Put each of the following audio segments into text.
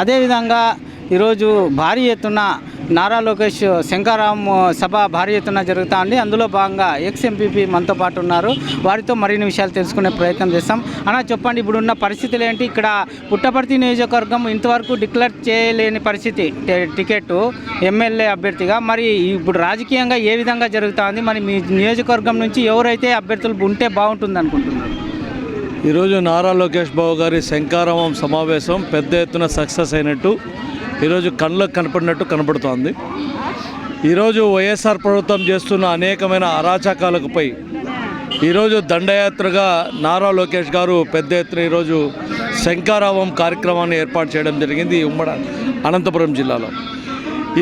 అదేవిధంగా ఈరోజు భారీ ఎత్తున నారా లోకేష్ శంకారాం సభ భారీ ఎత్తున జరుగుతూ ఉంది అందులో భాగంగా ఎక్స్ ఎంపీపీ మనతో పాటు ఉన్నారు. వారితో మరిన్ని విషయాలు తెలుసుకునే ప్రయత్నం చేస్తాం. అన్న చెప్పండి ఇప్పుడున్న పరిస్థితులు ఏంటి? ఇక్కడ పుట్టపర్తి నియోజకవర్గం ఇంతవరకు డిక్లేర్ చేయలేని పరిస్థితి. టికెట్ ఎమ్మెల్యే అభ్యర్థిగా. మరి ఇప్పుడు రాజకీయంగా ఏ విధంగా జరుగుతూ ఉంది మరి మీ నియోజకవర్గం నుంచి ఎవరైతే అభ్యర్థులు ఉంటే బాగుంటుంది అనుకుంటున్నారు ఈరోజు నారా లోకేష్ బాబు గారి శంకారామం సమావేశం పెద్ద ఎత్తున సక్సెస్ అయినట్టు ఈరోజు కళ్ళకు కనపడినట్టు కనపడుతోంది. ఈరోజు వైఎస్ఆర్ ప్రభుత్వం చేస్తున్న అనేకమైన అరాచకాలకుపై ఈరోజు దండయాత్రగా నారా లోకేష్ గారు పెద్ద ఎత్తున ఈరోజు శంకారావం కార్యక్రమాన్ని ఏర్పాటు చేయడం జరిగింది ఈ ఉమ్మడి అనంతపురం జిల్లాలో.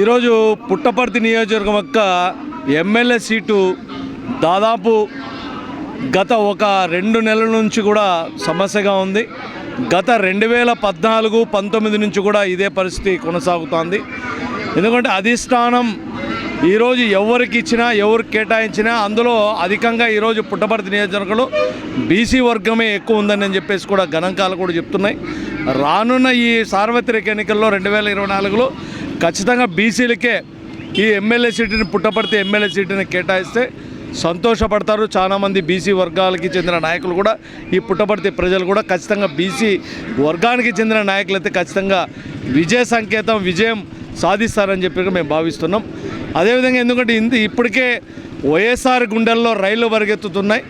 ఈరోజు పుట్టపర్తి నియోజకవర్గం యొక్క ఎమ్మెల్యే సీటు దాదాపు గత ఒక రెండు నెలల నుంచి కూడా సమస్యగా ఉంది. గత రెండు వేల పద్నాలుగు పంతొమ్మిది నుంచి కూడా ఇదే పరిస్థితి కొనసాగుతోంది. ఎందుకంటే అధిష్టానం ఈరోజు ఎవరికి ఇచ్చినా ఎవరికి కేటాయించినా అందులో అధికంగా ఈరోజు పుట్టపర్తి నియోజకవర్గంలో బీసీ వర్గమే ఎక్కువ ఉందని చెప్పేసి కూడా గణాంకాలు కూడా చెప్తున్నాయి. రానున్న ఈ సార్వత్రిక ఎన్నికల్లో రెండు వేల ఇరవై నాలుగులో ఖచ్చితంగా బీసీలకే ఈ ఎమ్మెల్యే సీటుని పుట్టపర్తి ఎమ్మెల్యే సీటుని కేటాయిస్తే సంతోషపడతారు. చాలామంది బీసీ వర్గాలకి చెందిన నాయకులు కూడా ఈ పుట్టపర్తి ప్రజలు కూడా ఖచ్చితంగా బీసీ వర్గానికి చెందిన నాయకులైతే ఖచ్చితంగా విజయ సంకేతం విజయం సాధిస్తారని చెప్పి మేము భావిస్తున్నాం. అదేవిధంగా ఎందుకంటే ఇంత ఇప్పటికే వైఎస్ఆర్ గుండెల్లో రైళ్ళు పరిగెత్తుతున్నాయి.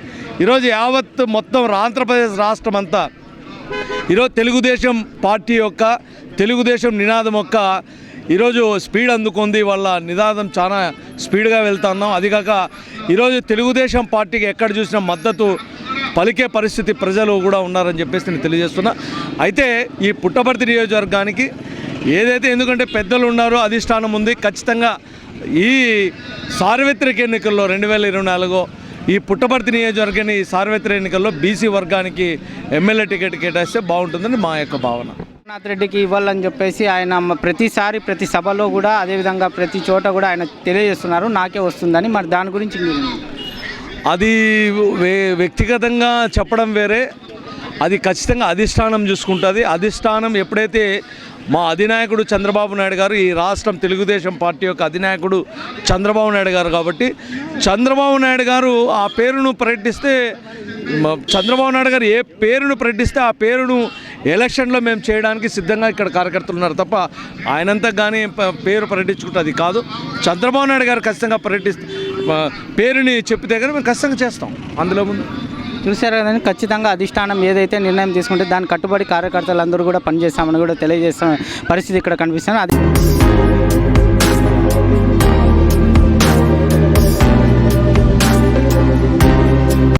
ఈరోజు యావత్ మొత్తం ఆంధ్రప్రదేశ్ రాష్ట్రం అంతా ఈరోజు తెలుగుదేశం పార్టీ యొక్క తెలుగుదేశం నినాదం యొక్క ఈరోజు స్పీడ్ అందుకుంది వాళ్ళ నినాదం చాలా స్పీడ్గా వెళ్తా ఉన్నాం. అది కాక ఈరోజు తెలుగుదేశం పార్టీకి ఎక్కడ చూసినా మద్దతు పలికే పరిస్థితి ప్రజలు కూడా ఉన్నారని చెప్పేసి నేను తెలియజేస్తున్నా. అయితే ఈ పుట్టపర్తి నియోజకవర్గానికి ఏదైతే ఎందుకంటే పెద్దలు ఉన్నారో అధిష్టానం ఉంది ఖచ్చితంగా ఈ సార్వత్రిక ఎన్నికల్లో రెండు వేల ఇరవై నాలుగో ఈ పుట్టపర్తి నియోజకవర్గాన్ని ఈ సార్వత్రిక ఎన్నికల్లో బీసీ వర్గానికి ఎమ్మెల్యే టికెట్ కేటాయిస్తే బాగుంటుందని మా యొక్క భావన. జగన్నాథ్ రెడ్డికి ఇవ్వాలని చెప్పేసి ఆయన ప్రతిసారి ప్రతి సభలో కూడా అదేవిధంగా ప్రతి చోట కూడా ఆయన తెలియజేస్తున్నారు. నాకే వస్తుందని. మరి దాని గురించి అది వ్యక్తిగతంగా చెప్పడం వేరే. అది ఖచ్చితంగా అధిష్టానం చూసుకుంటుంది. అధిష్టానం ఎప్పుడైతే మా అధినాయకుడు చంద్రబాబు నాయుడు గారు ఈ రాష్ట్రం తెలుగుదేశం పార్టీ యొక్క అధినాయకుడు చంద్రబాబు నాయుడు గారు కాబట్టి చంద్రబాబు నాయుడు గారు ఆ పేరును ప్రకటిస్తే చంద్రబాబు నాయుడు గారు ఏ పేరును ప్రకటిస్తే ఆ పేరును ఎలక్షన్లో మేము చేయడానికి సిద్ధంగా ఇక్కడ కార్యకర్తలు ఉన్నారు తప్ప ఆయనంతా కానీ పేరు ప్రకటించుకుంటే అది కాదు. చంద్రబాబు నాయుడు గారు ఖచ్చితంగా ప్రకటిస్తే పేరుని చెప్పితే కానీ మేము ఖచ్చితంగా చేస్తాం. అందులో ముందు చూశారు కదండి ఖచ్చితంగా అధిష్టానం ఏదైతే నిర్ణయం తీసుకుంటే దాని కట్టుబడి కార్యకర్తలు అందరూ కూడా పనిచేస్తామని కూడా తెలియజేస్తున్న పరిస్థితి ఇక్కడ కనిపిస్తుంది. అది